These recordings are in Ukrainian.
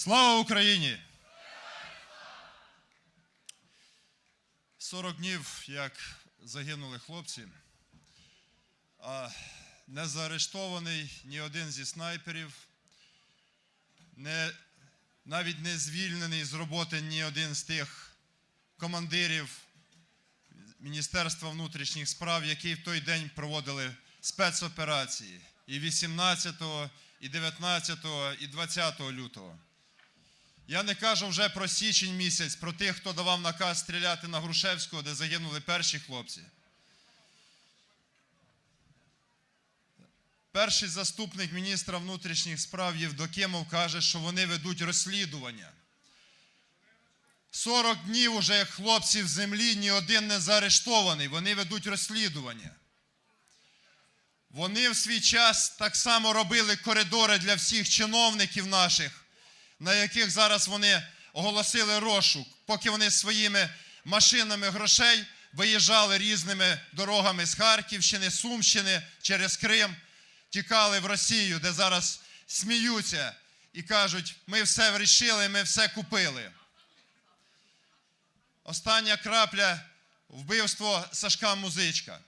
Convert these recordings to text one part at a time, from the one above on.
Слава Україні! 40 днів, як загинули хлопці, не заарештований ні один зі снайперів, не, навіть не звільнений з роботи ні один з тих командирів Міністерства внутрішніх справ, які в той день проводили спецоперації і 18, і 19, і 20 лютого. Я не кажу вже про січень місяць, про тих, хто давав наказ стріляти на Грушевського, де загинули перші хлопці. Перший заступник міністра внутрішніх справ Євдокимов каже, що вони ведуть розслідування. 40 днів уже як хлопці в землі, ні один не заарештований. Вони ведуть розслідування. Вони в свій час так само робили коридори для всіх чиновників наших, на яких зараз вони оголосили розшук, поки вони своїми машинами грошей виїжджали різними дорогами з Харківщини, Сумщини через Крим, тікали в Росію, де зараз сміються і кажуть, ми все вирішили, ми все купили. Остання крапля вбивство Сашка Музичка.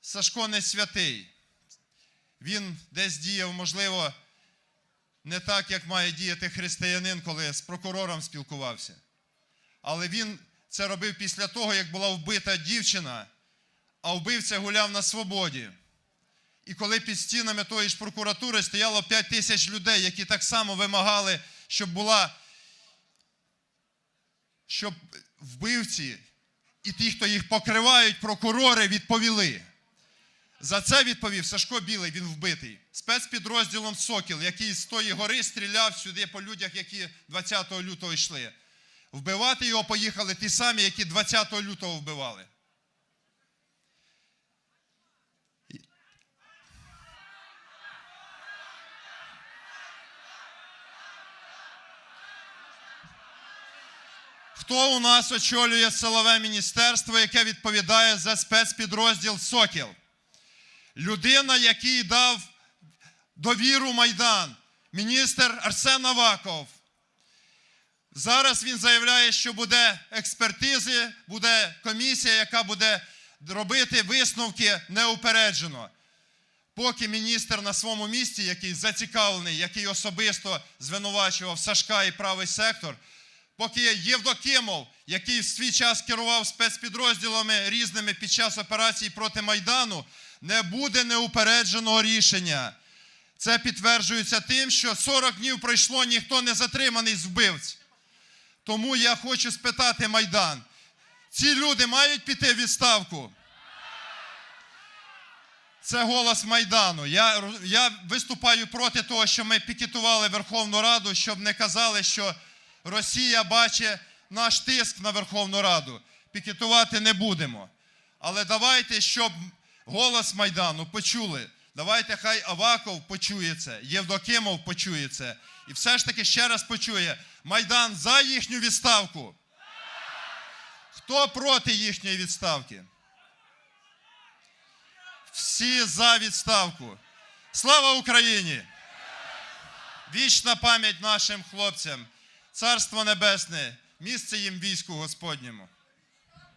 Сашко не святий. Він десь діяв, можливо, не так, як має діяти християнин, коли з прокурором спілкувався. Але він це робив після того, як була вбита дівчина, а вбивця гуляв на свободі. І коли під стінами тої ж прокуратури стояло 5 тисяч людей, які так само вимагали, щоб була, щоб вбивці і ті, хто їх покривають, прокурори відповіли. За це відповів Сашко Білий, він вбитий. Спецпідрозділом Сокіл, який з тої гори стріляв сюди по людях, які 20 лютого йшли. Вбивати його поїхали ті самі, які 20 лютого вбивали. Хто у нас очолює силове міністерство, яке відповідає за спецпідрозділ Сокіл? Людина, який дав довіру Майдан, міністр Арсен Аваков. Зараз він заявляє, що буде експертизи, буде комісія, яка буде робити висновки неупереджено. Поки міністр на своєму місці, який зацікавлений, який особисто звинувачував Сашка і правий сектор, поки Євдокимов, який в свій час керував спецпідрозділами різними під час операцій проти Майдану, не буде неупередженого рішення. Це підтверджується тим, що 40 днів пройшло, ніхто не затриманий з вбивць. Тому я хочу спитати Майдан: ці люди мають піти в відставку? Це голос Майдану. Я, я виступаю проти того, що ми пікетували Верховну Раду, щоб не казали, що Росія бачить наш тиск на Верховну Раду. Пікетувати не будемо. Але давайте, щоб голос Майдану почули. Давайте хай Аваков почує це, Євдокимов почує це. І все ж таки ще раз почує. Майдан за їхню відставку. Хто проти їхньої відставки? Всі за відставку. Слава Україні! Вічна пам'ять нашим хлопцям, царство небесне, місце їм війську Господньому.